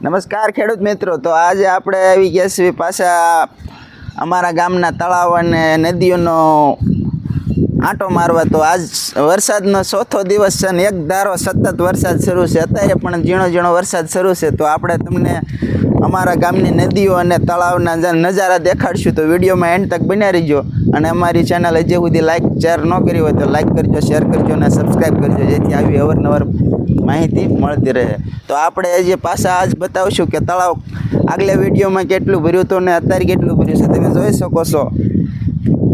નમસ્કાર ખેડૂત મિત્રો, તો આજે આપણે આવી ગયા છીએ પાછા અમારા ગામના તળાવ અને નદીઓનો આંટો મારવા. તો આજ વરસાદનો ચોથો દિવસ છે ને એક ધારો સતત વરસાદ શરૂ છે. અત્યારે પણ ઝીણો ઝીણો વરસાદ શરૂ છે. તો આપણે તમને અમારા ગામની નદીઓ અને તળાવના નજારા દેખાડશું. તો વિડીયોમાં એન્ડ તક બન્યા રહીજો અને અમારી ચેનલ હજી સુધી લાઇક શેર ન કરી હોય તો લાઇક કરજો, શેર કરજો અને સબસ્ક્રાઈબ કરજો, જેથી આવી અવારનવાર માહિતી મળતી રહે. તો આપણે જે પાછા આજ બતાવશું કે તળાવ આગલા વિડીયોમાં કેટલું ભર્યું હતું ને અત્યારે કેટલું ભર્યું છે. તમે જોઈ શકો છો.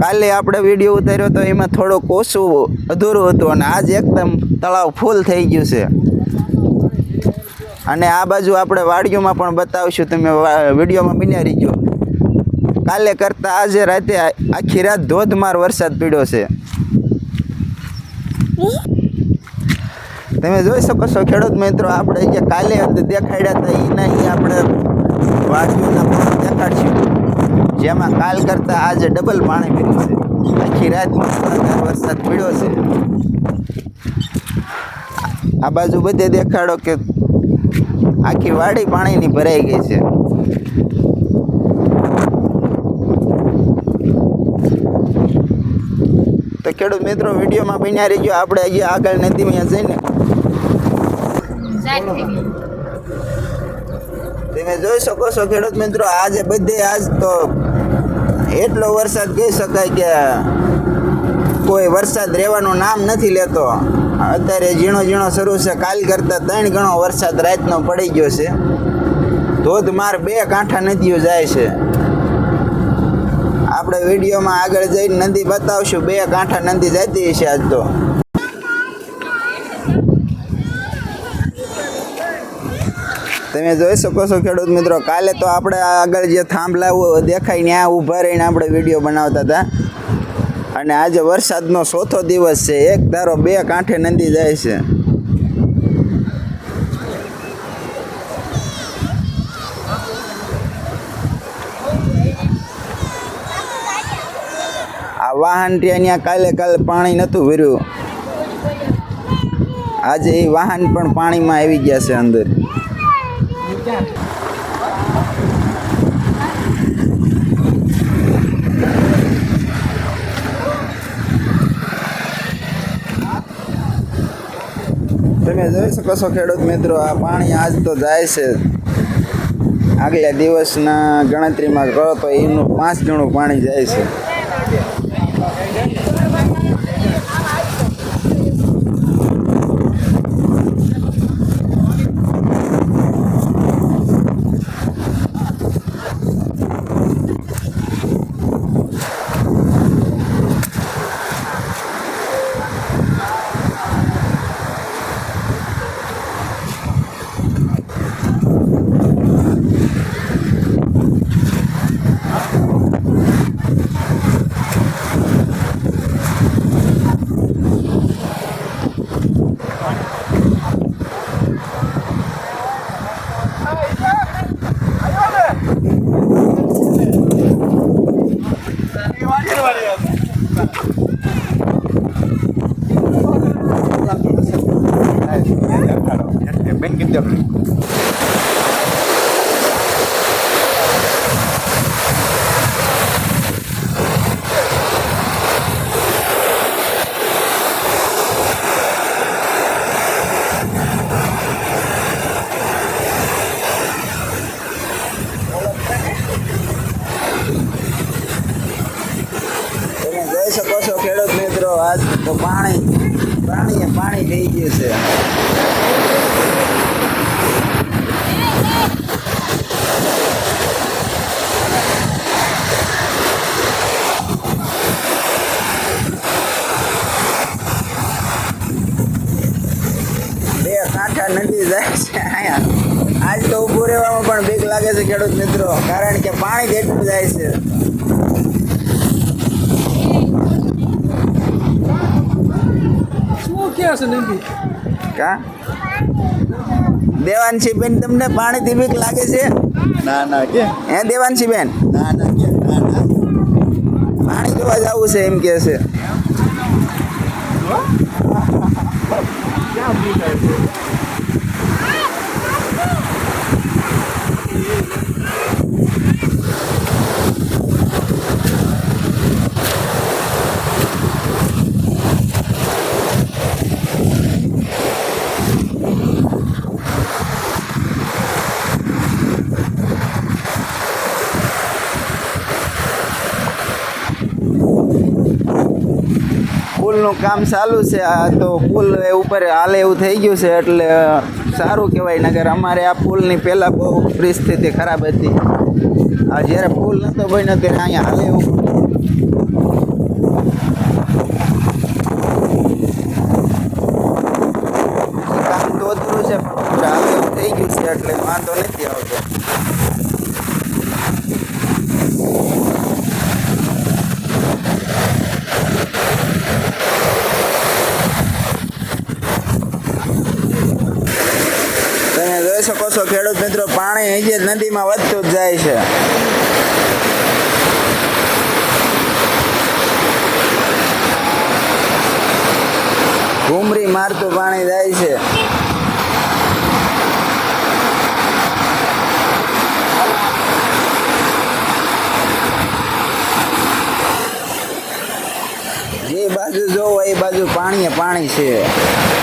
કાલે આપણે વીડિયો ઉતાર્યો તો એમાં થોડુંક ઓછું અધૂરું હતું અને આજ એકદમ તળાવ ફૂલ થઈ ગયું છે. અને આ બાજુ આપણે વાડીઓમાં પણ બતાવશું. તમે વિડીયોમાં બિનારી ગયો કાલે કરતાં આજે રાતે આખી રાત ધોધમાર વરસાદ પડ્યો છે. તમે જોઈ શકો છો ખેડૂત મિત્રો, આપણે જે કાલે દેખાડ્યા હતા એના એ આપણે વાડીઓના પણ દેખાડશું. જેમાં કાલ કરતાં આજે ડબલ પાણી પીર્યું છે. આખી રાતમાં વરસાદ પડ્યો છે. આ બાજુ બધે દેખાડો કે આખી વાડી પાણીની ભરાઈ ગઈ છે. તો ખેડૂત મિત્રો, વિડીયોમાં બન્યા રહીજો. આપણે આગળ નદીમાં જઈને તમે જોઈ શકો છો ખેડૂત મિત્રો, આજે બધે આજ તો એટલો વરસાદ કહી શકાય કે કોઈ વરસાદ રહેવાનું નામ નથી લેતો. અત્યારે ઝીણો ઝીણો શરૂ છે, કાલ કરતાં ત્રણ ગણો વરસાદ રાતનો પડી ગયો છે. ધોધમાર બે કાંઠા નદીઓ જાય છે. આપણે વિડીયોમાં આગળ જઈને નદી બતાવશું, બે કાંઠા નદી જતી છે આજ તો. તમે જોઈ શકો છો ખેડૂત મિત્રો, કાલે તો આપણે આગળ જે થાંભલા દેખાય ત્યાં ઊભા રહીને આપણે વીડિયો બનાવતા હતા. અને આજે વરસાદનો ચોથો દિવસ છે, એક ધારો બે કાંઠે નદી જાય છે. આ વાહન ત્યાં ત્યાં કાલે કાલે પાણી નહોતું ભર્યું. આજે એ વાહન પણ પાણીમાં આવી ગયા છે અંદર. તમે જોઈ શકો છો ખેડૂત મિત્રો, આ પાણી આજ તો જાય છે. આગલા દિવસના ગણતરીમાં કરો તો એનું પાંચ ગણું પાણી જાય છે તમે જોઈ શકો છો ખેડૂત મિત્રો આજ તો પાણી પાણી એ પાણી થઈ ગયું છે બે કાંઠા નદી જાય છે અહીંયા આજ તો ઊભું રહેવામાં પણ બીક લાગે છે ખેડૂત મિત્રો કારણ કે પાણી જેટલું જાય છે. શું કે છે નંદી? કા? દેવાંશી બેન તમને પાણીથી બીક લાગે છે? ના ના કે. હે બેન? ના ના કે ના ના. પાણી જોવા જવું છે એમ કે છે? પુલનું કામ ચાલુ છે. આ તો પુલ એ ઉપર હાલે એવું થઈ ગયું છે એટલે સારું કહેવાય. નગર અમારે આ પુલની પહેલાં બહુ પરિસ્થિતિ ખરાબ હતી. આ જ્યારે પુલ નહોતો બન્યો ત્યારે અહીંયા હાલે એવું કામ તો અધૂરું છે હાલે એવું થઈ ગયું છે એટલે વાંધો નથી આવતો તમે જોઈ શકો છો ખેડૂત મિત્રો પાણી અહીં જ નદીમાં વધતું જ જાય છે. ઘૂમરી મારતું પાણી જાય છે. જે બાજુ જોવો એ બાજુ પાણી પાણી છે.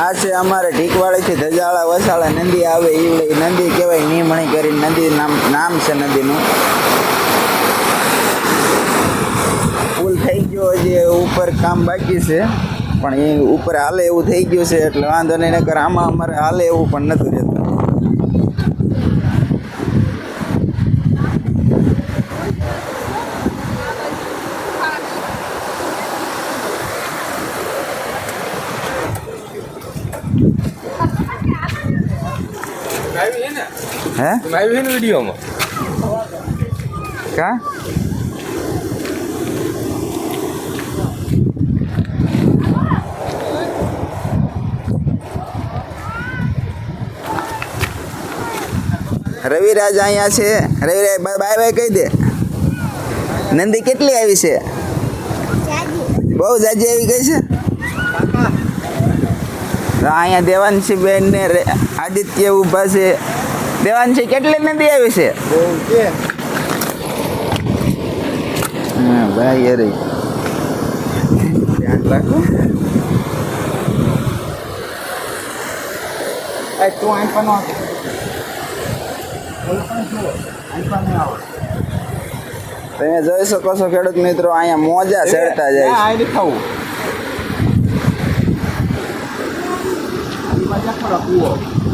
આ છે અમારે ઢીકવાડીથી ધજાળા, વસાળા, નદી આવે ઈવડે નદી કહેવાય નીમણી કરીને નદી નામ નામ છે નદીનું. પુલ થઈ ગયો હજી ઉપર કામ બાકી છે. પણ એ ઉપર હાલે એવું થઈ ગયું છે, એટલે વાંધો નહીં, નકર આમાં અમારે હાલે એવું પણ નથી રહેતું આવી છે ને હે? વિડીયોમાં? કા? રવિરાજ અહીંયા છે. રવિરાજ બાય બાય કહી દે. નંદી કેટલી આવી છે? બહુ જાજી આવી ગઈ છે? તો અહીંયા દેવાંશી બેન ને આદિત્ય ઊભા છે. દેવાંશી કેટલી નદી આવી છે? બહુ કે હા ભાઈ અરે ધ્યાન રાખો. તું અહીં પણ તમે જોઈ શકો છો ખેડૂત મિત્રો અહીંયા મોજા ચડતા જાય નથી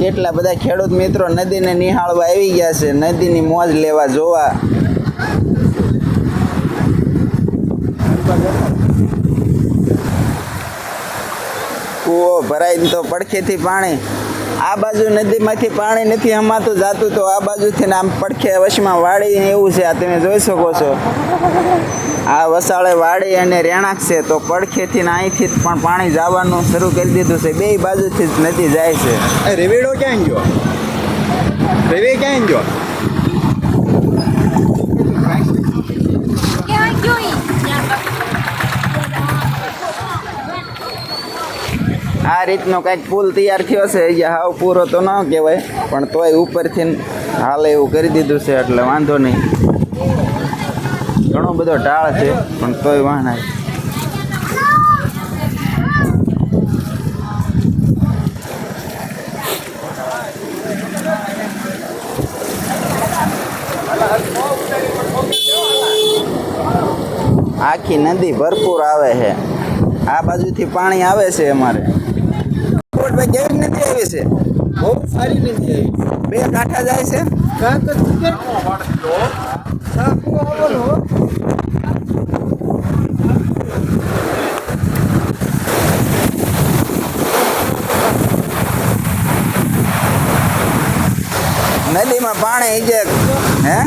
કેટલા બધા ખેડૂત મિત્રો નદીને નિહાળવા આવી ગયા છે, નદીની મોજ લેવા જોવા. કૂવો ભરાઈને તો પડખેથી પાણી. આ બાજુ નદીમાંથી પાણી નથી હમાતું, જાતું તો આ બાજુથી આમ પડખે વશમાં વાળી એવું છે, આ તમે જોઈ શકો છો. આ વસાળે વાડી અને રેણાક છે તો પડખેથી ને અહીંથી જ પણ પાણી જવાનું શરૂ કરી દીધું છે. બે બાજુથી જ નદી જાય છે. રેવેડો ક્યાં ગયો? રેવે ક્યાં ગયો? આ રીતનો કંઈક પુલ તૈયાર થયો છે. હજી હાવ પૂરો તો ન કહેવાય પણ તોય ઉપરથી હાલે એવું કરી દીધું છે એટલે વાંધો નહીં. ઘણો બધો ઢાળ છે પણ તોય વાંધા આખી નદી ભરપૂર આવે છે. આ બાજુથી પાણી આવે છે અમારે. પોપટભાઈ કેવી નદી આવી છે? બહુ સારી નથી આવી બે કાંઠા જાય છે? નદીમાં પાણી જે, હે?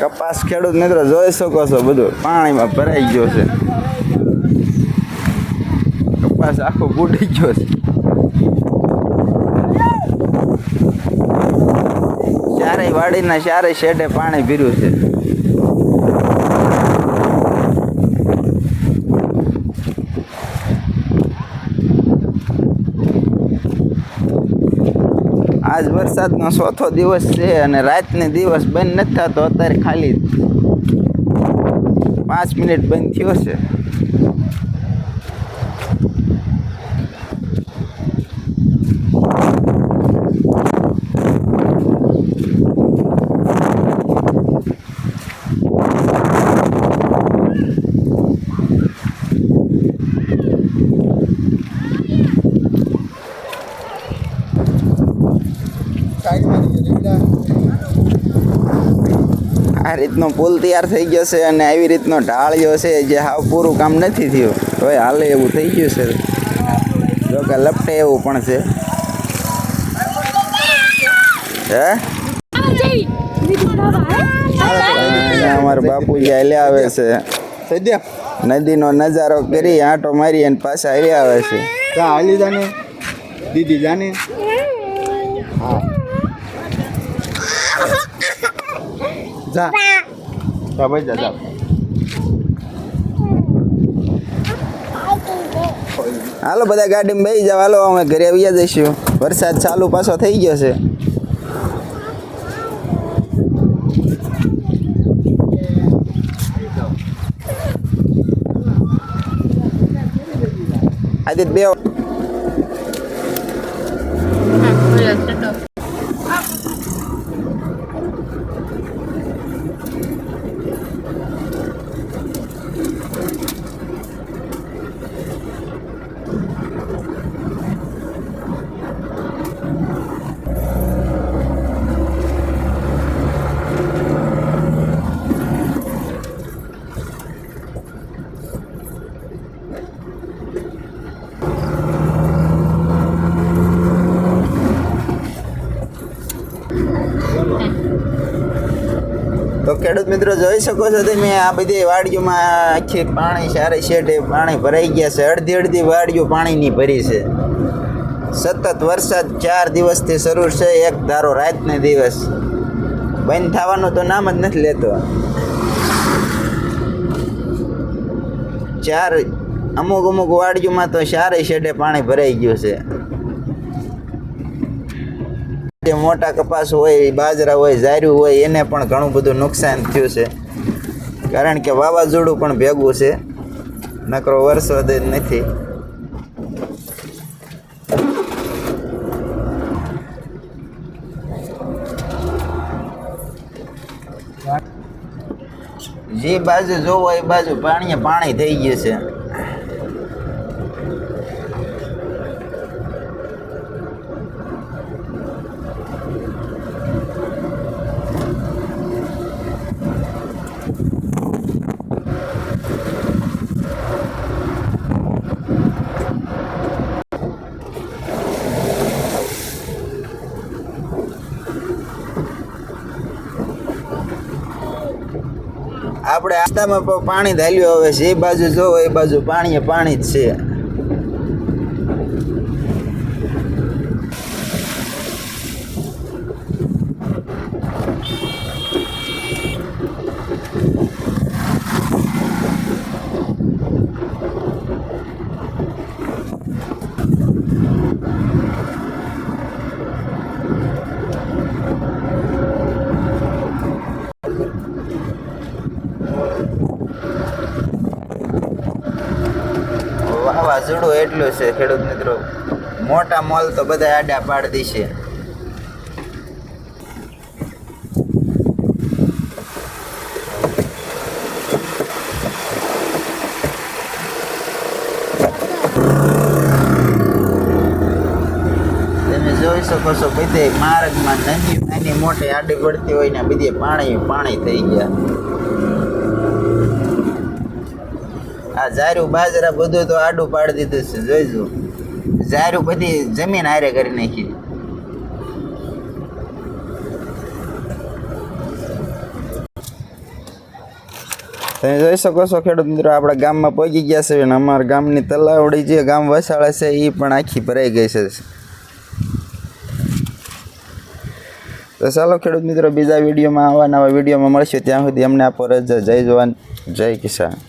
કપાસ ખેડૂત મિત્રો જોઈ શકો છો બધું. પાણીમાં ભરાઈ ગયો છે. કપાસ આખો ફૂટી ગયો છે. ચારેય વાડીના ચારેય શેડે પાણી ભીર્યું છે આજ વરસાદનો ચોથો દિવસ છે અને રાતને દિવસ બંધ નથી થતો, અત્યારે ખાલી પાંચ મિનિટ બંધ થયો છે. રીતનો પુલ તૈયાર થઈ ગયો છે અને આવી રીતનો ઢાળ્યો છે જે હાવ પૂરું કામ નથી થયું. હવે હાલે એવું થઈ ગયું છે. જો કે લપટે એવું પણ છે. હે? અમારા બાપુજી હાલ્યા આવે છે. નદીનો નજારો કરી આંટો મારી અને પાછા હાલ્યા આવે છે. હાલી જાને દીદી જાને જા. જા ભાઈ જા જા. હાલો બધા ગાડીમાં બેસી જાવ હાલો અમે ઘરે આવ્યા જઈશું. વરસાદ ચાલુ પાછો થઈ ગયો છે. આદિત બે તો ખેડૂત મિત્રો જોઈ શકો છો તમે, આ બધી વાડીઓમાં આખી પાણી સારી શેઠે પાણી ભરાઈ ગયા છે. અડધી અડધી વાડીઓ પાણીની ભરી છે. સતત વરસાદ ચાર દિવસથી શરૂ છે, એક ધારો રાતને દિવસ. બંધ થવાનું તો નામ જ નથી લેતો. ચાર અમુક અમુક વાડીઓમાં તો સારી શેડે પાણી ભરાઈ ગયું છે. જે મોટા કપાસ હોય, બાજરા હોય ઝાર્યું હોય, એને પણ ઘણું બધું નુકસાન થયું છે. કારણ કે વાવાઝોડું પણ ભેગું છે. નકરો વરસાદ નથી. જે બાજુ જોવો, એ બાજુ પાણી પાણી થઈ ગયું છે. આપણે આસ્તામાં પણ ધાલ્યું હવે એ બાજુ જોવો એ બાજુ પાણી પાણી જ છે. વાવાઝોડું છે ખેડૂત મિત્રો? મોટા મોલ તો બધા આડા પાડ દીશે જોઈ શકો છો બધે માર્ગમાં નાની નાની મોટી આડી પડતી હોય ને બધે પાણી પાણી થઈ ગયા. આ બાજરા બધું તો આડું પાડી દીધું છે જોઈજો ઝારું બધી જમીન હારે કરી નાખી. તમે જોઈ શકો છો ખેડૂત મિત્રો, આપણા ગામમાં પહોંચી ગયા છે અને અમારા ગામની તલાવડી જે ગામ વસાળે છે એ પણ આખી ભરાઈ ગઈ છે. તો ચાલો ખેડૂત મિત્રો, બીજા વિડીયોમાં આવા નવા વિડીયોમાં મળશું. ત્યાં સુધી અમને આપો રજા. જય જવાન, જય કિસાન.